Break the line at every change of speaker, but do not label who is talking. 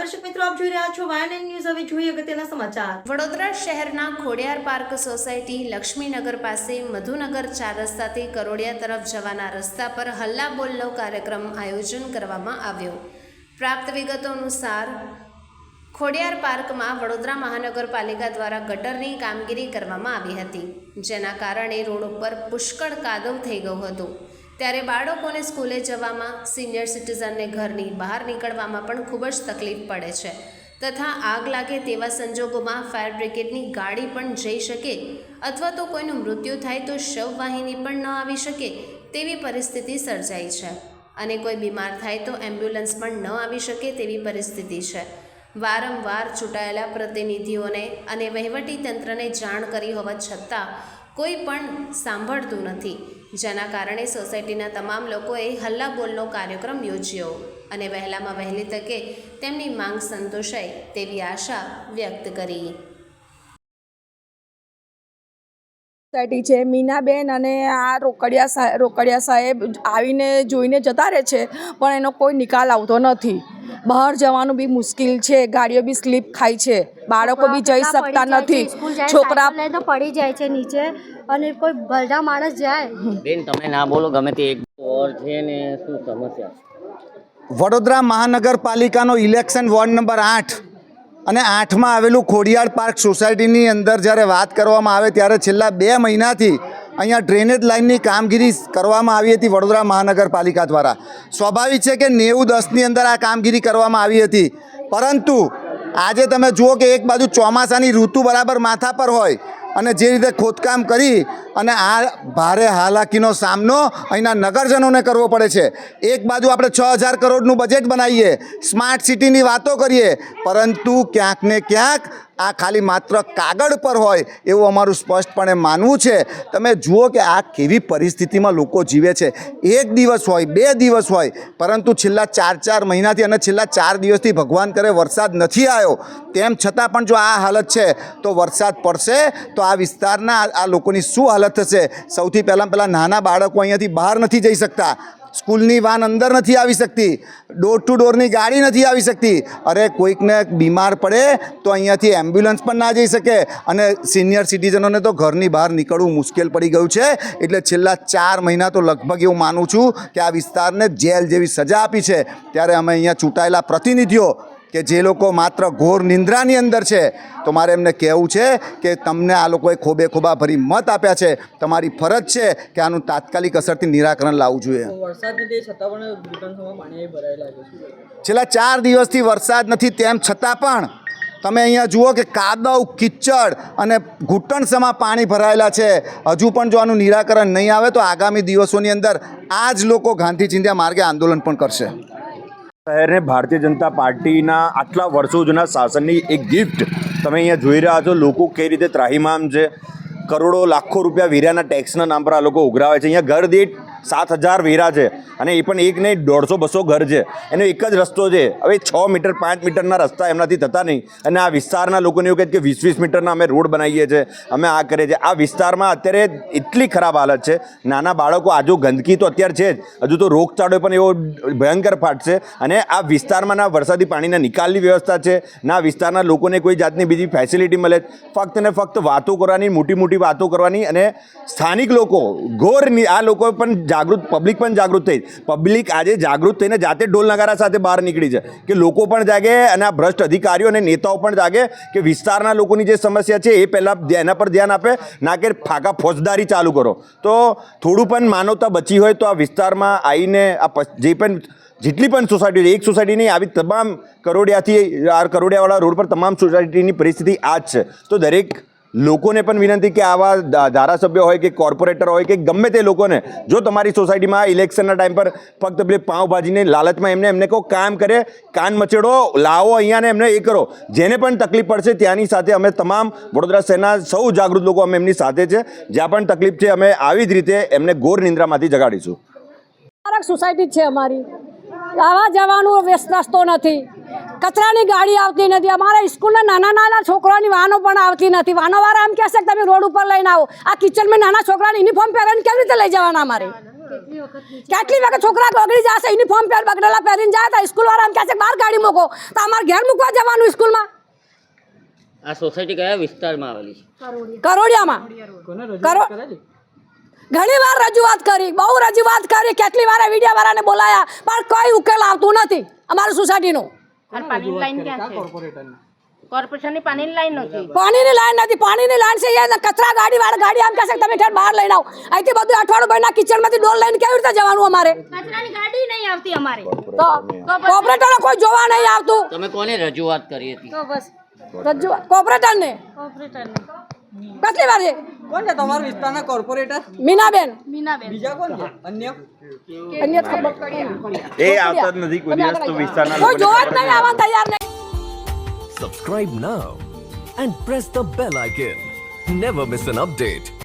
દર્શક મિત્રો, આપ જોઈ રહ્યા છો વાયન ન્યૂઝ હવે જોઈએ અગત્યના સમાચાર.
વડોદરા શહેરના ખોડિયાર પાર્ક સોસાયટી લક્ષ્મીનગર પાસે મધુનગર ચાર રસ્તાથી કરોડિયા તરફ જવાના રસ્તા પર હલ્લા બોલનો કાર્યક્રમ આયોજન કરવામાં આવ્યો. પ્રાપ્ત વિગતો અનુસાર, ખોડિયાર પાર્કમાં વડોદરા મહાનગરપાલિકા દ્વારા ગટરની કામગીરી કરવામાં આવી હતી, જેના કારણે રોડ ઉપર પુષ્કળ કાદવ થઈ ગયું હતું. ત્યારે બાળકોને સ્કૂલે જવામાં સિનિયર સિટીઝનને ઘરની બહાર નીકળવામાં પણ ખૂબ જ તકલીફ પડે છે. તથા આગ લાગે તેવા સંજોગોમાં ફાયર બ્રિગેડની ગાડી પણ જઈ શકે અથવા તો કોઈનું મૃત્યુ થાય તો શવવાહિની પણ ન આવી શકે તેવી પરિસ્થિતિ સર્જાઈ છે. અને કોઈ બીમાર થાય તો એમ્બ્યુલન્સ પણ ન આવી શકે તેવી પરિસ્થિતિ છે. વારંવાર ચૂંટાયેલા પ્રતિનિધિઓને અને વહીવટી તંત્રને જાણ કરી હોવા છતાં કોઈ પણ સાંભળતું નથી. જેના કારણે સોસાયટીના તમામ લોકોએ હલ્લા બોલનો કાર્યક્રમ યોજ્યો અને વહેલામાં વહેલી તકે તેમની માંગ સંતોષાય તેવી આશા વ્યક્ત કરી.
સોસાયટી છે. મીનાબેન અને આ રોકડિયા સાહેબ રોકડિયા સાહેબ આવીને જોઈને જતા રહે છે પણ એનો કોઈ નિકાલ આવતો નથી. બહાર જવાનું બી મુશ્કેલ છે ગાડીઓ બી સ્લીપ ખાય છે. બાળકો બી જઈ શકતા નથી. છોકરા
તો પડી જાય છે નીચે અને કોઈ ભલડા માણસ જાય.
બેન તમે ના બોલો ગમે તે એક ઓર છે ને શું સમસ્યા?
વડોદરા મહાનગરપાલિકાનો ઇલેક્શન વોર્ડ નંબર આઠ. અને આઠમાં આવેલું ખોડિયાર પાર્ક સોસાયટીની અંદર જ્યારે વાત કરવામાં આવે ત્યારે છેલ્લા બે મહિનાથી અહીંયા ડ્રેનેજ લાઇનની કામગીરી કરવામાં આવી હતી વડોદરા મહાનગરપાલિકા દ્વારા. સ્વાભાવિક છે કે નેવું દસની અંદર આ કામગીરી કરવામાં આવી હતી. પરંતુ આજે તમે જુઓ કે એક બાજુ ચોમાસાની ઋતુ બરાબર માથા પર હોય અને જે રીતે ખોદકામ કરી અને આ ભારે હાલાકીનો સામનો અહીંના નગરજનોને કરવો પડે છે. એક બાજુ આપણે છ હજાર કરોડનું બજેટ બનાવીએ સ્માર્ટ સિટીની વાતો કરીએ, પરંતુ ક્યાંક ને ક્યાંક આ ખાલી માત્ર કાગળ પર હોય એવું અમારું સ્પષ્ટપણે માનવું છે. તમે જુઓ કે આ કેવી પરિસ્થિતિમાં લોકો જીવે છે. એક દિવસ હોય, બે દિવસ હોય, પરંતુ છેલ્લા ચાર ચાર મહિનાથી અને છેલ્લા ચાર દિવસથી ભગવાન કરે વરસાદ નથી આવ્યો. તેમ છતાં પણ જો આ હાલત છે, તો વરસાદ પડશે, તો આ વિસ્તારના આ- લોકોની શું હાલત થશે? સૌથી પહેલાં પહેલાં નાના બાળકો અહીંયાથી બહાર નથી જઈ શકતા. સ્કૂલની વાન અંદર નથી આવી શકતી. ડોર ટુ ડોરની ગાડી નથી આવી શકતી. અરે કોઈકને બીમાર પડે તો અહીંયાથી એમ્બ્યુલન્સ પણ ના જઈ શકે. અને સિનિયર સિટીઝનોને તો ઘરની બહાર નીકળવું મુશ્કેલ પડી ગયું છે. એટલે છેલ્લા ચાર મહિના તો લગભગ એવું માનું છું કે આ વિસ્તારને જેલ જેવી સજા આપી છે. ત્યારે અમે અહીંયા ચૂંટાયેલા પ્રતિનિધિઓ કે જે લોકો માત્ર ઘોર નિંદ્રાની અંદર છે તો મારે એમને કહેવું છે કે તમને આ લોકોએ ખોબે ખોબા ભરી મત આપ્યા છે. તમારી ફરજ છે કે આનું તાત્કાલિક અસરથી નિરાકરણ લાવવું જોઈએ? છેલ્લા ચાર દિવસથી વરસાદ નથી તેમ છતાં પણ તમે અહીંયા જુઓ કે કાદવ કિચડ અને ઘૂંટણસમાં પાણી ભરાયેલા છે. હજુ પણ જો આનું નિરાકરણ નહીં આવે તો આગામી દિવસોની અંદર આ જ લોકો ગાંધી ચિંધ્યા માર્ગે આંદોલન પણ કરશે.
શહેરને ભારતીય જનતા પાર્ટીના આટલા વર્ષો જૂના શાસનની એક ગિફ્ટ તમે અહીંયા જોઈ રહ્યા છો, લોકો કઈ રીતે ત્રાહીમામ છે, કરોડો, લાખો રૂપિયા વેરાના ટેક્સના નામ પર આ લોકો ઉઘરાવે છે. અહીંયા ઘર દીઠ સાત હજાર વેરા છે. અને એ પણ એક નહીં, દોઢસો બસો ઘર છે. એનો એક જ રસ્તો છે. હવે છ મીટર, પાંચ મીટરના રસ્તા એમનાથી થતા નહીં. અને આ વિસ્તારના લોકોને એવું કહે કે વીસ વીસ મીટરના અમે રોડ બનાવીએ છીએ, અમે આ કરીએ છીએ. આ વિસ્તારમાં અત્યારે એટલી ખરાબ હાલત છે. નાના બાળકો આજુ ગંદકી તો અત્યારે છે જ. હજુ તો રોગચાળો પણ એવો ભયંકર ફાટશે અને આ વિસ્તારમાં ના વરસાદી પાણીના નિકાલની વ્યવસ્થા છે. ના વિસ્તારના લોકોને કોઈ જાતની બીજી ફેસિલિટી મળે. ફક્ત ને ફક્ત વાતો કરવાની મોટી મોટી વાતો કરવાની અને સ્થાનિક લોકો ઘોર આ લોકો પણ જાગૃત પબ્લિક પણ જાગૃત થઈ. પબ્લિક આજે જાગૃત થઈને જાતે ઢોલ નગારા સાથે બહાર નીકળી છે. કે લોકો પણ જાગે અને આ ભ્રષ્ટ અધિકારીઓ અને નેતાઓ પણ જાગે કે વિસ્તારના લોકોની જે સમસ્યા છે એ પહેલાં એના પર ધ્યાન આપે, ના કે ફાકા ફોજદારી ચાલુ કરો. તો થોડું પણ માનવતા બચી હોય તો આ વિસ્તારમાં આવીને આ જે પણ, જેટલી પણ સોસાયટી એક સોસાયટી નહીં, આવી તમામ કરોડિયાથી, આ કરોડિયાવાળા રોડ પર તમામ સોસાયટીની પરિસ્થિતિ આ જ છે. તો દરેક લોકોને પણ વિનંતી કે આવા ધારાસભ્ય હોય કે કોર્પોરેટર હોય કે ગમે તે લોકોને, જો તમારી સોસાયટીમાં ઇલેક્શનના ટાઈમ પર ફક્ત પેલી પાઉંભાજીને લાલચમાં એમને એમને કહો, કામ કરે, કાન મચેડો, લાવો અહીંયાને એમને એ કરો. જેને પણ તકલીફ પડશે ત્યાંની સાથે અમે તમામ વડોદરા શહેરના સૌ જાગૃત લોકો અમે એમની સાથે છે. જ્યાં પણ તકલીફ છે, અમે આવી જ રીતે એમને ઘોર નિંદ્રામાંથી જગાડીશું.
સોસાયટી છે અમારી. આવા જવાનું વ્યસ્ત રસ્તો નથી. કચરાની ગાડી આવતી નથી. અમારા સ્કૂલના નાના નાના છોકરાઓની વાહનો પણ આવતી નથી. વાનોવાળા એમ કહેશે કે તમે રોડ ઉપર લઈને આવો. આ કિચનમાં નાના છોકરાને યુનિફોર્મ પહેરીને કેવી રીતે લઈ જવાના અમારે?
કેટલી વખત નીચે
કેટલી વખત છોકરા બગડી જશે યુનિફોર્મ પહેર બગડેલા પહેરીને જાય તો સ્કૂલ વાળા એમ કહે છે બહાર ગાડી મૂકો. તો અમારે ઘેર મૂકવા જવાનું સ્કૂલમાં?
આ સોસાયટી કયા વિસ્તારમાં આવેલી છે?
કરોડિયામાં
કોને
કરો.
રજૂઆત કરેલી
ઘણી વાર રજૂઆત કરી બહુ રજૂઆત કરી કેટલી વાર મીડિયા વાળાને બોલાયા પણ કોઈ ઉકેલ આવતું નથી અમારી સોસાયટીનું.
અને પાણીની લાઈન ક્યાં
કા
છે?
કોર્પોરેટરને?
કોર્પોરેશનની પાણીની લાઈન નથી.
પાણીની લાઈન નથી પાણીની લાઈન છે એ કચરા ગાડી વાળા ગાડી આમ કહેશે તમે ઠેર બહાર લઈને આવો. અહીંથી બધું અઠવાડિયું ભાઈના કિચનમાંથી ડોલ લઈને કેવી રીતે જવાનું અમારે?
કચરાની ગાડી નહીં આવતી અમારે.
તો કોર્પોરેટરને કોઈ જોવા નહીં આવતું.
તમે કોને રજૂઆત કરી હતી?
તો બસ.
રજૂઆત કોર્પોરેટરને?
કોર્પોરેટરને.
કેટલી વાર
કોણ છે તમારા વિસ્તારના કોર્પોરેટર
મીનાબેન.
મીનાબેન.
બીજા કોણ છે? અન્ય?
અન્ય ખબર
એ આવતા જ નથી કોઈ દિવસ તો વિસ્તારના
કોઈ જોવા જ નહીં આવવા તૈયાર નહીં.
Subscribe now and press the bell icon Never miss an update.